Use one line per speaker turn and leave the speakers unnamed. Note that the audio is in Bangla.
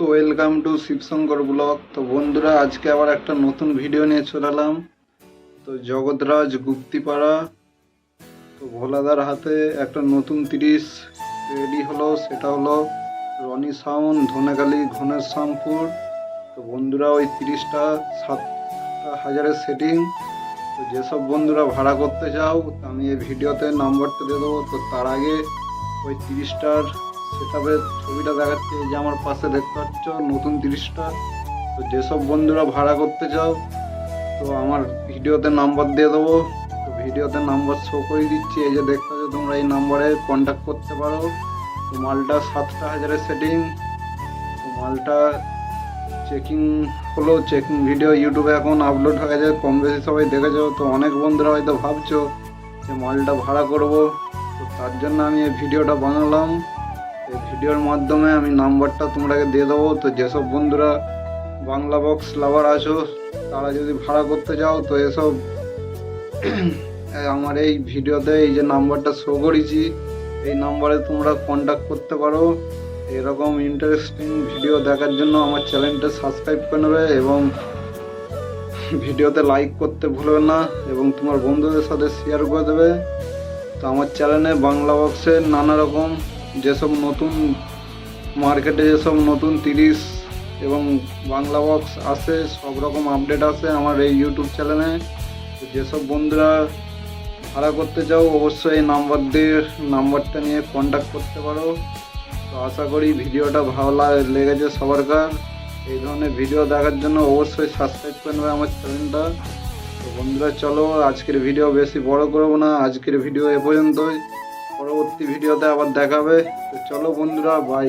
তো ওয়েলকাম টু শিবশঙ্কর ব্লগ। তো বন্ধুরা, আজকে আবার একটা নতুন ভিডিও নিয়ে চলে এলাম। তো জগৎরাজ গুপ্তিপাড়া, তো ভোলাদার হাতে একটা নতুন তিরিশ রেডি হলো। সেটা হলো রনি সাউন ধনেকালি ঘনেশ্যামপুর তো বন্ধুরা, ওই তিরিশটা সাত হাজারের সেটিং তো যেসব বন্ধুরা ভাড়া করতে চাও, আমি এই ভিডিওতে নাম্বারটা দিয়ে দেবো। তো তার আগে ওই তিরিশটার সেটাপের ছবিটা দেখাচ্ছে যে আমার পাশে দেখতে পাচ্ছ নতুন তিরিশটা। তো যেসব বন্ধুরা ভাড়া করতে চাও, তো আমার ভিডিওতে নাম্বার দিয়ে দেবো। তো ভিডিওতে নাম্বার শো করে দিচ্ছি। এই যে দেখতে পাচ্ছ তোমরা এই নাম্বারে কন্ট্যাক্ট করতে পারো। তো মালটা সাতটা হাজারের সেটিং তো মালটা চেকিং হলো চেকিং ভিডিও ইউটিউবে এখন আপলোড হয়ে যায় কম বেশি সবাই দেখেছ, তো অনেক বন্ধুরা হয়তো ভাবছ যে মালটা ভাড়া করব। তো তার জন্য আমি এই ভিডিওটা বানালাম। ভিডিওর মাধ্যমে আমি নাম্বারটা তোমরাকে দিয়ে দেবো। তো যেসব বন্ধুরা বাংলা বক্স লাভার আছো, তারা যদি ভাড়া করতে চাও, তো এসব আমার এই ভিডিওতে এই যে নাম্বারটা শো করেছি, এই নাম্বারে তোমরা কন্ট্যাক্ট করতে পারো। এরকম ইন্টারেস্টিং ভিডিও দেখার জন্য আমার চ্যানেলটা সাবস্ক্রাইব করে নেবে এবং ভিডিওতে লাইক করতে ভুলবে না এবং তোমার বন্ধুদের সাথে শেয়ার করে দেবে। তো আমার চ্যানেলে বাংলা বক্সের নানা রকম যেসব নতুন মার্কেটে যেসব নতুন তিরিশ এবং বাংলা বক্স আসে, সব রকম আপডেট আসে আমার এই ইউটিউব চ্যানেলে যেসব বন্ধুরা ভাড়া করতে চাও, অবশ্যই এই নাম্বার দিয়ে নাম্বারটা নিয়ে কন্ট্যাক্ট করতে পারো। তো আশা করি ভিডিওটা ভালো লেগেছে সবার কার এই ধরনের ভিডিও দেখার জন্য অবশ্যই সাবস্ক্রাইব করে নেবে আমার চ্যানেলটা তো বন্ধুরা, চলো আজকের ভিডিও বেশি বড় করব না। আজকের ভিডিও এ পর্যন্তই। পরবর্তী ভিডিওতে আবার দেখাবে। তো চলো বন্ধুরা বাই